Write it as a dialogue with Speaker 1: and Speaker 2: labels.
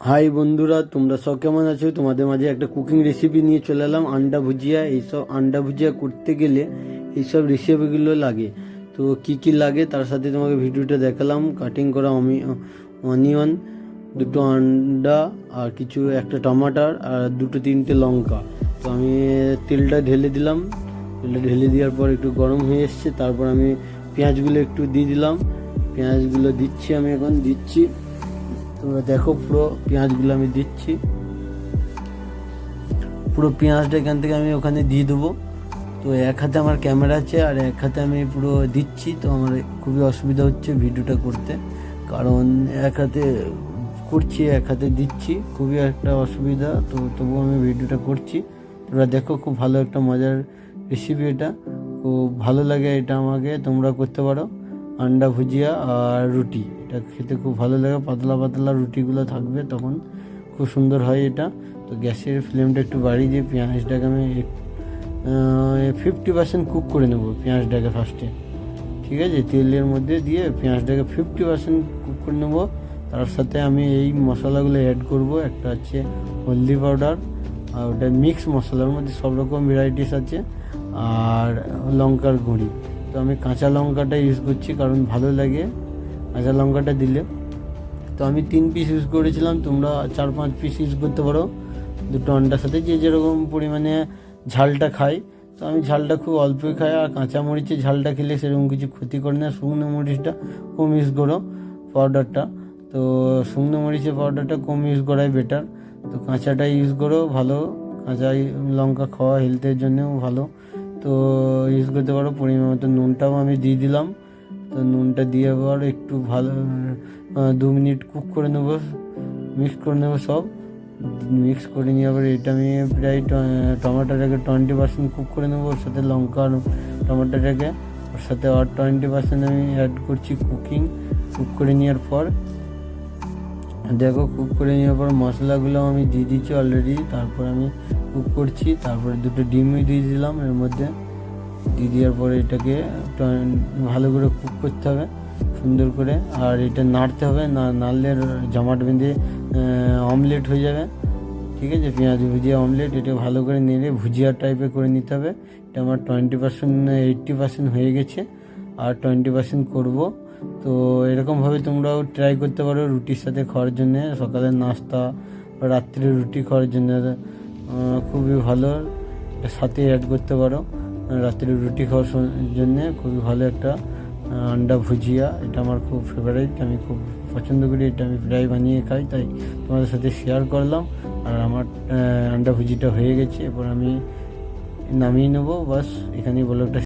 Speaker 1: High বন্ধুরা, তোমরা সব কেমন আছো? তোমাদের মাঝে একটা কুকিং রেসিপি নিয়ে চলে এলাম, আন্ডা ভুজিয়া। এইসব আন্ডা ভুজিয়া করতে গেলে এইসব রেসিপিগুলো লাগে। তো কি কি লাগে তার সাথে তোমাকে ভিডিওটা দেখালাম। কাটিং করা অনিয়ন দুটো আন্ডা আর কিছু একটা টমাটার আর দুটো তিনটে লঙ্কা। তো আমি তেলটা ঢেলে দিলাম। তেলটা ঢেলে দেওয়ার পর একটু গরম হয়ে এসছে। তারপর আমি পেঁয়াজগুলো একটু দিয়ে দিলাম। পেঁয়াজগুলো দিচ্ছি আমি এখন, দিচ্ছি। তোমরা দেখো পুরো পেঁয়াজগুলো আমি দিচ্ছি। পুরো পেঁয়াজটা এখান থেকে আমি ওখানে দিয়ে দেবো। তো এক হাতে আমার ক্যামেরা আছে আর এক হাতে আমি পুরো দিচ্ছি, তো আমার খুবই অসুবিধা হচ্ছে ভিডিওটা করতে। কারণ এক হাতে করছি, এক হাতে দিচ্ছি, খুবই একটা অসুবিধা। তো তবুও আমি ভিডিওটা করছি। তোমরা দেখো খুব ভালো একটা মজার রেসিপি এটা। খুব ভালো লাগে এটা আমাকে, তোমরা করতে পারো। আন্ডা ভুজিয়া আর রুটি। এটা খেতে খুব ভালো লাগে, পাতলা পাতলা রুটিগুলো থাকবে তখন। খুব সুন্দর হয় এটা। তো গ্যাসের ফ্লেমটা একটু বাড়িয়ে দিয়ে পেঁয়াজটাকে আমি ফিফটি পার্সেন্ট কুক করে নেব পেঁয়াজটাকে ফার্স্টে ঠিক আছে? তেলের মধ্যে দিয়ে পেঁয়াজটাকে ফিফটি পার্সেন্ট কুক করে নেব। তার সাথে আমি এই মশলাগুলো অ্যাড করব। একটা হচ্ছে হলদি পাউডার আর ওটা মিক্স মশলার মধ্যে সব রকম ভ্যারাইটিস আছে। আর লঙ্কার গুঁড়ি। তো আমি কাঁচা লঙ্কাটা ইউজ করছি কারণ ভালো লাগে। কাঁচা লঙ্কাটা দিলে। তো আমি তিন পিস ইউজ করেছিলাম, তোমরা চার পাঁচ পিস ইউজ করতে পারো। দুটো আন্ডার সাথে যে যেরকম পরিমাণে ঝালটা খাই। তো আমি ঝালটা খুব অল্পই খাই, আর কাঁচা মরিচের ঝালটা খেলে সেরকম কিছু ক্ষতি করে না। শুকনো মরিচটা কম ইউজ করো পাউডারটা তো শুকনো মরিচের পাউডারটা কম ইউজ করাই বেটার তো কাঁচাটা ইউজ করো, ভালো। কাঁচা লঙ্কা খাওয়া হেলথের জন্যও ভালো। তো ইউজ করতে পারো পরিমাণ মতো নুনটাও আমি দিয়ে দিলাম। তো নুনটা দিয়ে আবার একটু ভালো দু মিনিট কুক করে নেব মিক্স করে নেব সব। মিক্স করে নিয়ে আবার এটা আমি প্রায় টমেটোটাকে টোয়েন্টি পার্সেন্ট কুক করে নেব, ওর সাথে লঙ্কা আর টমেটোটাকে। ওর সাথে আর টোয়েন্টি পার্সেন্ট আমি অ্যাড করছি কুকিং কুক করে নেওয়ার পর। দেখো কুক করে নেওয়ার পর মশলাগুলো আমি দিয়ে দিচ্ছি অলরেডি তারপর আমি কুক করছি, তারপরে দুটো ডিমই দিয়ে দিলাম, এর মধ্যে দিয়ে দেওয়ার পরে এটাকে ভালো করে কুক করতে হবে, সুন্দর করে, আর এটা নাড়তে হবে, না নাড়লে জমাট বেঁধে অমলেট হয়ে যাবে, ঠিক আছে? পেঁয়াজ ভুজিয়া অমলেট এটা ভালো করে নেড়ে ভুজিয়া টাইপের করে নিতে হবে, এটা আমার টোয়েন্টি পার্সেন্ট এইট্টি পার্সেন্ট হয়ে গেছে, আর টোয়েন্টি পার্সেন্ট করব। তো এরকমভাবে তোমরাও ট্রাই করতে পারো রুটির সাথে খাওয়ার জন্যে। সকালের নাস্তা বা রাত্রে রুটি খাওয়ার জন্য খুবই ভালো। সাথে অ্যাড করতে পারো। রাত্রে রুটি খাওয়ার জন্যে খুবই ভালো একটা আন্ডা ভুজিয়া। এটা আমার খুব ফেভারিট আমি খুব পছন্দ করি। এটা আমি প্রায় বানিয়ে খাই, তাই তোমাদের সাথে শেয়ার করলাম। আর আমার আন্ডা ভুজিটা হয়ে গেছে। এরপর আমি নামিয়ে নেব। বাস, এখানেই ব্লগটা